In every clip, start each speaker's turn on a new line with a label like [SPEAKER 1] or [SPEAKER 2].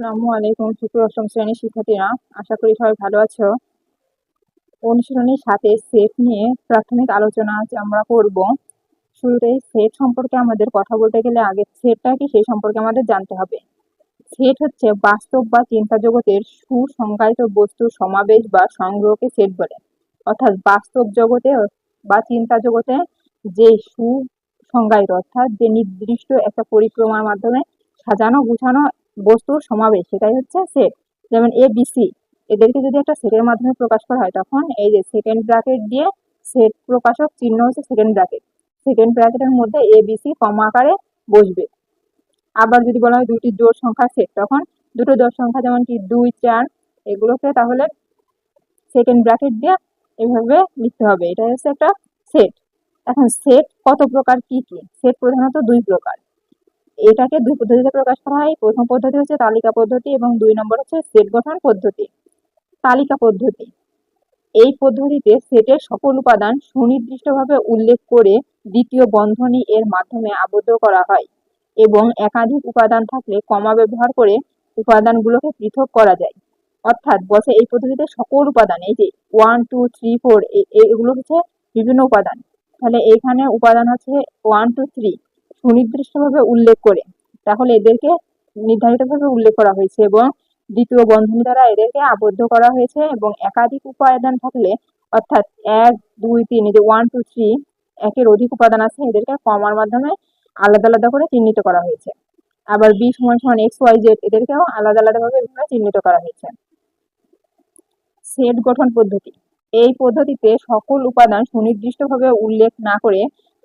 [SPEAKER 1] আসসালামু আলাইকুম তৃতীয় অষ্টম শ্রেণির শিক্ষার্থীরা। আশা করি সবাই ভালো আছো। অনুশীলনীর সাথে সেট নিয়ে প্রাথমিক আলোচনা আজ আমরা করব। শুরুতেই সেট সম্পর্কে আমাদের কথা বলতে গেলে আগে সেটটা কি, সেই সম্পর্কে আমাদের জানতে হবে। সেট হচ্ছে বাস্তব বা চিন্তা জগতের সুসংজ্ঞায়িত বস্তুর সমাবেশ বা সংগ্রহকে সেট বলে। অর্থাৎ বাস্তব জগতে বা চিন্তা জগতে যে সুসংজ্ঞায়িত, অর্থাৎ যে নির্দিষ্ট একটা পরিক্রমার মাধ্যমে সাজানো, গুছানো বস্তুর সমাবেশ, সেটাই হচ্ছে সেট যেমন এ বি সি এদেরকে যদি একটা সেটের মাধ্যমে প্রকাশ করা হয়, তখন এই যে সেকেন্ড ব্র্যাকেট দিয়ে সেট প্রকাশক চিহ্ন হচ্ছে সেকেন্ড ব্র্যাকেট সেকেন্ড ব্র্যাকেটের মধ্যে এ বি সি কমা আকারে বসবে। আবার যদি বলা হয় দুটি জোড় সংখ্যা সেট তখন দুটো জোড় সংখ্যা যেমন কি দুই, চার, এগুলোকে তাহলে সেকেন্ড ব্র্যাকেট দিয়ে এভাবে লিখতে হবে। এটা হচ্ছে একটা সেট এখন সেট কত প্রকার কি কি? সেট প্রধানত দুই প্রকার। এটাকে দুই পদ্ধতিতে প্রকাশ করা হয়। প্রথম পদ্ধতি হচ্ছে তালিকা পদ্ধতি এবং দুই নম্বর হচ্ছে সেট গঠন পদ্ধতি। তালিকা পদ্ধতি। এই পদ্ধতিতে সেটের সকল উপাদান সুনির্দিষ্টভাবে উল্লেখ করে দ্বিতীয় বন্ধনী এর মাধ্যমে আবদ্ধ করা হয় এবং একাধিক উপাদান থাকলে কমা ব্যবহার করে উপাদানগুলোকে পৃথক করা যায়। অর্থাৎ বসে এই পদ্ধতিতে সকল উপাদান, এই যে ওয়ান টু থ্রি ফোর এগুলো হচ্ছে বিভিন্ন উপাদান। তাহলে এখানে উপাদান হচ্ছে ওয়ান টু থ্রি সুনির্দিষ্টভাবে উল্লেখ করে। তাহলে এদেরকে নির্ধারিতভাবে উল্লেখ করা হয়েছে এবং দ্বিতীয় বন্ধনী দ্বারা এদেরকে আবদ্ধ করা হয়েছে এবং একাধিক উপাদান থাকলে, অর্থাৎ এক, দুই, তিন যে ওয়ান টু থ্রি একের অধিক উপাদান আছে, এদেরকে কমার মাধ্যমে আলাদা আলাদা করে চিহ্নিত করা হয়েছে। আবার বি সমান সমান এক্স ওয়াই জেড এদেরকেও আলাদা আলাদাভাবে এভাবে চিহ্নিত করা হয়েছে। সেট গঠন পদ্ধতি। এই পদ্ধতিতে সকল উপাদান সুনির্দিষ্টভাবে উল্লেখ না করে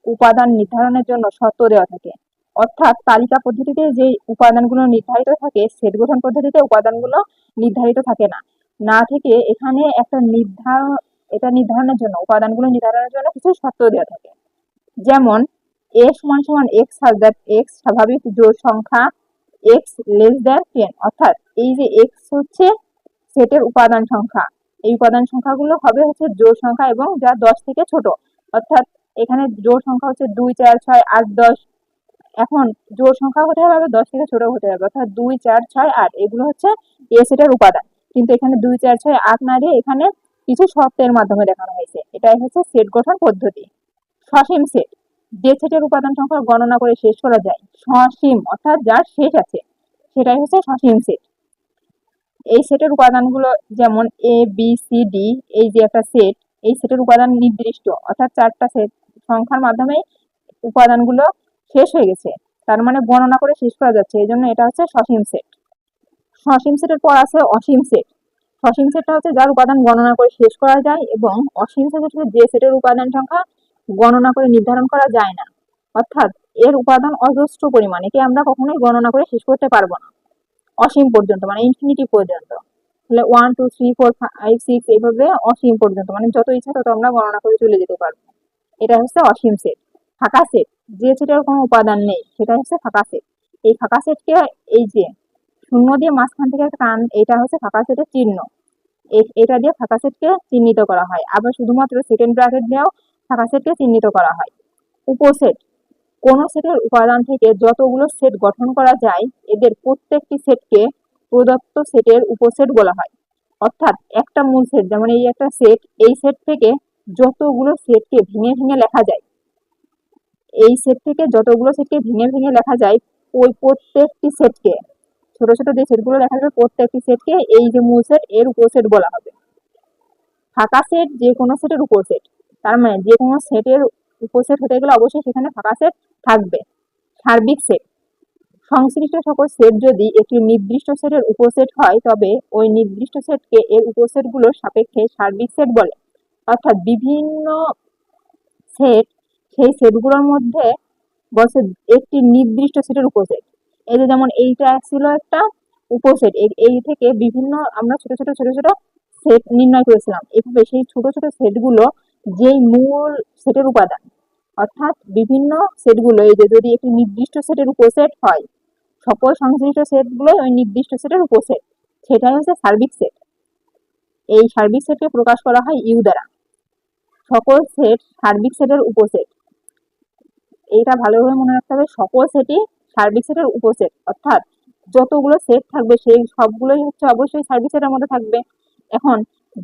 [SPEAKER 1] উপাদান নির্ধারণের জন্য শর্ত দেওয়া থাকে। অর্থাৎ তালিকা পদ্ধতিতে যে উপাদানগুলো নির্ধারিত থাকে, সেট গঠন পদ্ধতিতে উপাদানগুলো নির্ধারিত থাকে না। না থেকে এখানে একটা নির্ধারণ এটা নির্ধারণের জন্য, উপাদানগুলো নির্ধারণের জন্য কিছু শর্ত দেওয়া থাকে। যেমন এ সমান সমান এক্স হাজ দ্যাট এক্স স্বাভাবিক জোড় সংখ্যা এক্স লেস দ্যান টেন অর্থাৎ এই যে এক্স হচ্ছে সেটের উপাদান সংখ্যা। এই উপাদান সংখ্যাগুলো হবে হচ্ছে জোড় সংখ্যা এবং যা দশ থেকে ছোট। অর্থাৎ এখানে জোড় সংখ্যা হচ্ছে দুই, চার, ছয়, আট, দশ। এখন জোড় সংখ্যা হতে হবে দশ থেকে ছোট হতে হবে, অর্থাৎ দুই, চার, ছয়, আট। এগুলো হচ্ছে এ সেটের উপাদান। কিন্তু এখানে দুই, চার, ছয়, আট না দিয়ে এখানে কিছু শর্তের মাধ্যমে দেখানো হয়েছে। এটাই হচ্ছে সেট গঠন পদ্ধতি। সসীম সেট। যে সেটের উপাদান সংখ্যা গণনা করে শেষ করা যায়, সসীম, অর্থাৎ যার শেষ আছে, সেটাই হচ্ছে সসীম সেট। এই সেটের উপাদানগুলো যেমন এ বি সি ডি এই যে একটা সেট, এই সেটের উপাদান নির্দিষ্ট, অর্থাৎ চারটা সেট। সংখ্যার মাধ্যমে উপাদানগুলো শেষ হয়ে গেছে। তার মানে গণনা করে শেষ করা যাচ্ছে। এই জন্য এটা হচ্ছে সসীম সেট। সসীম সেটের পর আছে অসীম সেট। সসীম সেটটা হচ্ছে যার উপাদান গণনা করে শেষ করা যায় এবং অসীম সেট হচ্ছে যে সেটের উপাদান সংখ্যা গণনা করে নির্ধারণ করা যায় না। অর্থাৎ এর উপাদান অজস্র পরিমাণ একে আমরা কখনোই গণনা করে শেষ করতে পারব না। অসীম পর্যন্ত মানে ইনফিনিটি পর্যন্ত। তাহলে one two three four five six এইভাবে অসীম পর্যন্ত মানে যত ইচ্ছা তত আমরা গণনা করে চলে যেতে পারব। এটা হচ্ছে অসীম সেট ফাঁকা সেট যে সেটের কোনো উপাদান নেই, সেটা হচ্ছে ফাঁকা সেট এই ফাঁকা সেটকে এই যে শূন্য দিয়ে মাঝখান থেকে একটা কান এটা হচ্ছে ফাঁকা সেটের চিহ্ন। এটা দিয়ে ফাঁকা সেটকে চিহ্নিত করা হয়। আবার শুধুমাত্র সেকেন্ড ব্র্যাকেট দিয়েও ফাঁকা সেটকে চিহ্নিত করা হয়। উপসেট কোন সেটের উপাদান থেকে যতগুলো সেট গঠন করা যায়, এদের প্রত্যেকটি সেটকে প্রদত্ত সেটের উপসেট বলা হয়। অর্থাৎ একটা মূল সেট যেমন এই একটা সেট এই সেট থেকে যতগুলো সেটকে ভেঙে ভেঙে লেখা যায়, এই সেট থেকে যতগুলো সেটকে ভেঙে ভেঙে লেখা যায়, ওই প্রত্যেকটি সেটকে ছোট ছোট যে সেটগুলো লেখা যাবে প্রত্যেকটি সেটকে এই যে মূল সেট এর উপর সেট বলা হবে। ফাঁকা সেট যে কোনো সেটের উপর সেট তার মানে যে কোনো সেটের উপর সেট হতে গেলে অবশ্যই সেখানে ফাঁকা সেট থাকবে। সার্বিক সেট সংশ্লিষ্ট সকল সেট যদি একটি নির্দিষ্ট সেটের উপসেট হয়, তবে ওই নির্দিষ্ট সেটকে এর উপসেটগুলোর সাপেক্ষে সার্বিক সেট বলে। অর্থাৎ বিভিন্ন সেট সেই সেটগুলোর মধ্যে বলছে একটি নির্দিষ্ট সেটের উপসেট এই যে যেমন এইটা ছিল একটা উপসেট এই থেকে বিভিন্ন আমরা ছোট ছোট ছোট ছোট সেট নির্ণয় করেছিলাম। এভাবে সেই ছোট ছোট সেটগুলো যেই মূল সেটের উপাদান, অর্থাৎ বিভিন্ন সেটগুলো এই যে যদি একটি নির্দিষ্ট সেটের উপসেট হয়, সকল সংশ্লিষ্ট সেটগুলো ওই নির্দিষ্ট সেটের উপসেট সেটাই হচ্ছে সার্বিক সেট এই সার্বিক সেটকে প্রকাশ করা হয় ইউ দ্বারা। সকল সেট সার্বিক সেটের উপসেট এইটা ভালোভাবে মনে রাখতে হবে, সকল সেটই সার্বিক সেটের উপসেট অর্থাৎ যতগুলো সেট থাকবে, সেই সবগুলোই হচ্ছে অবশ্যই সার্বিক সেটের মধ্যে থাকবে। এখন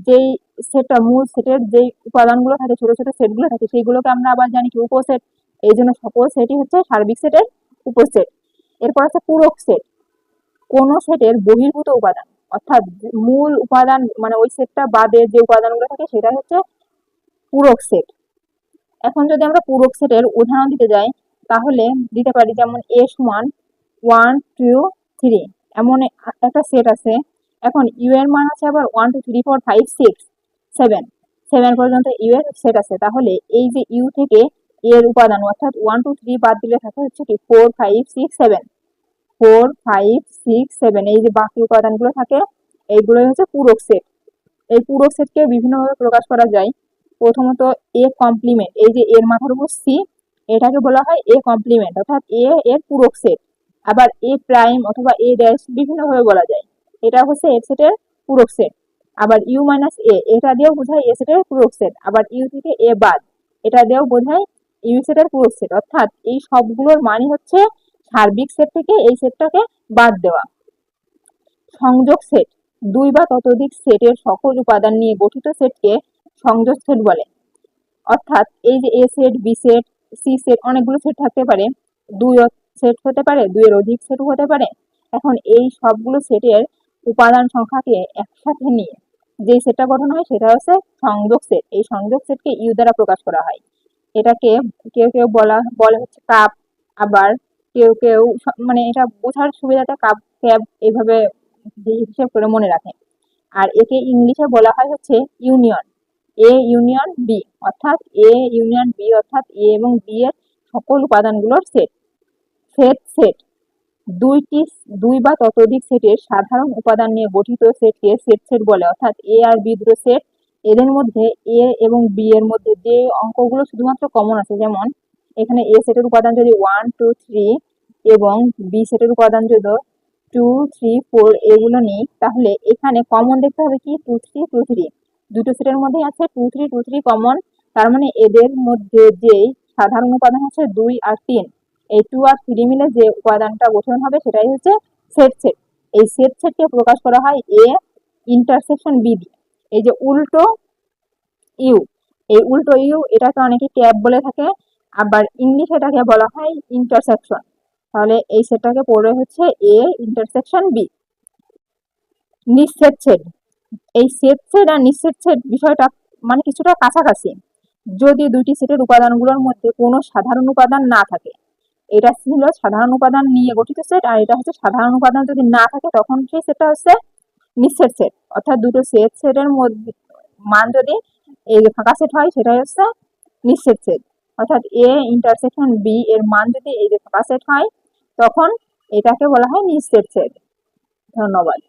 [SPEAKER 1] যেই সেটটা মূল সেটের যেই উপাদানগুলো থাকে, ছোট ছোট সেটগুলো থাকে সেইগুলোকে আমরা আবার জানি কি উপসেট এই জন্য সকল সেটই হচ্ছে সার্বিক সেটের উপসেট এরপর আছে পূরক সেট কোন সেটের বহির্ভূত উপাদান, অর্থাৎ মূল উপাদান মানে ওই সেটটা বাদে যে উপাদানগুলো থাকে সেটা হচ্ছে পূরক সেট এখন যদি আমরা পূরক সেটের উদাহরণ দিতে যাই, তাহলে দিতে পারি যেমন এ সমান ওয়ান, টু, থ্রি। এমন একটা সেট আছে। এখন ইউ এর মান আছে আবার one, two, three, four, five, six, seven. Seven পর্যন্ত ইউ এর সেট আছে। তাহলে এই যে ইউ থেকে এর উপাদান, অর্থাৎ ওয়ান, টু, থ্রি বাদ দিলে থাকে হচ্ছে কি four, five, six, seven. Four, five, six, seven, এই যে বাকি উপাদানগুলো থাকে, এইগুলোই হচ্ছে পূরক সেট এই পূরক সেটকে বিভিন্নভাবে প্রকাশ করা যায়। প্রথমত এ কমপ্লিমেন্ট এই যে এর মাথার উপর সি এটাকে বলা হয় এ কমপ্লিমেন্ট অর্থাৎ এ এর পূরক সেট আবার এ প্রাইম অথবা এ ড্যাশ বিভিন্নভাবে বলা যায়। এটা হচ্ছে এ সেটের পূরক সেট আবার ইউ মাইনাস এ এটা দিয়েও বোঝায় এ সেটের পূরক সেট আবার ইউ থেকে এ বাদ, এটা দিয়েও বোঝায় ইউ সেটের পূরক সেট অর্থাৎ এই সবগুলোর মানই হচ্ছে সার্বিক সেট থেকে এই সেটটাকে বাদ দেওয়া। সংযোগ সেট, দুই বা ততোধিক সেটের সকল উপাদান নিয়ে গঠিত সেটকে সংযোগ সেট বলে। অর্থাৎ এই যে A set B set C set অনেকগুলো সেট থাকতে পারে। দুই সেট হতে পারে দুইয়ের অধিক সেটও হতে পারে। এখন এই সবগুলো সেটের উপাদান সংখ্যাকে একসাথে নিয়ে যে সেটটা গঠন হয় সেটা হচ্ছে সংযোগ সেট এই সংযোগ সেটকে ইউ দ্বারা প্রকাশ করা হয়। এটাকে কেউ কেউ বলা, বলে হচ্ছে কাপ আবার কেউ কেউ মানে এটা বোঝার সুবিধাটা কাপ ক্যাব এইভাবে হিসেব করে মনে রাখে। আর একে ইংলিশে বলা হয় হচ্ছে ইউনিয়ন এ ইউনিয়ন বি অর্থাৎ এ ইউনিয়ন বি অর্থাৎ এ এবং বি এর সকল উপাদানগুলোর সেট সেট সেট দুইটি, দুই বা ততোধিক সেটের সাধারণ উপাদান নিয়ে গঠিত সেটকে সেট সেট বলে, অর্থাৎ এ আর বি দুটো সেট এদের মধ্যে এ এবং বি এর মধ্যে যে অঙ্কগুলো শুধুমাত্র কমন আছে, যেমন এখানে এ সেটের উপাদান যদি ওয়ান টু থ্রি এবং বি সেটের উপাদান যদি টু থ্রি ফোর এগুলো নিই, তাহলে এখানে কমন দেখতে হবে কি? টু থ্রি টু থ্রি দুটো সেটের মধ্যেই আছে two three two three common তার মানে এদের মধ্যে যেই সাধারণ উপাদান হচ্ছে দুই আর তিন, এই টু আর থ্রি মিলে যে উপাদানটা গঠন হবে সেটাই হচ্ছে সেট সেট এই সেট সেটকে প্রকাশ করা হয় এ ইন্টারসেকশন বি দিয়ে। এই যে উল্টো ইউ এই উল্টো ইউ এটাকে অনেকে ক্যাপ বলে থাকে, আবার ইংলিশ এটাকে বলা হয় ইন্টারসেকশন তাহলে এই সেটটাকে পড়ে হচ্ছে এ ইন্টারসেকশন বি নিঃছেদ ছেদ এই সেট সেট আর নিঃছেদ ছেদ বিষয়টা মানে কিছুটা কাছাকাছি। যদি দুইটি সেটের উপাদানগুলোর মধ্যে কোনো সাধারণ উপাদান না থাকে, এটা ছিল সাধারণ উপাদান নিয়ে গঠিত সেট আর এটা হচ্ছে সাধারণ উপাদান যদি না থাকে, তখন সেই সেটটা হচ্ছে? নিঃছেদ সেট অর্থাৎ দুটো সেট সেটের মধ্যে, মান যদি এই ফাঁকা সেট হয়, সেটাই হচ্ছে নিঃছেদ সেট অর্থাৎ এ ইন্টারসেকশন বি এর মান যদি এই যে ফাঁকা সেট হয়, তখন এটাকে বলা হয় নিঃছেদ সেট ধন্যবাদ।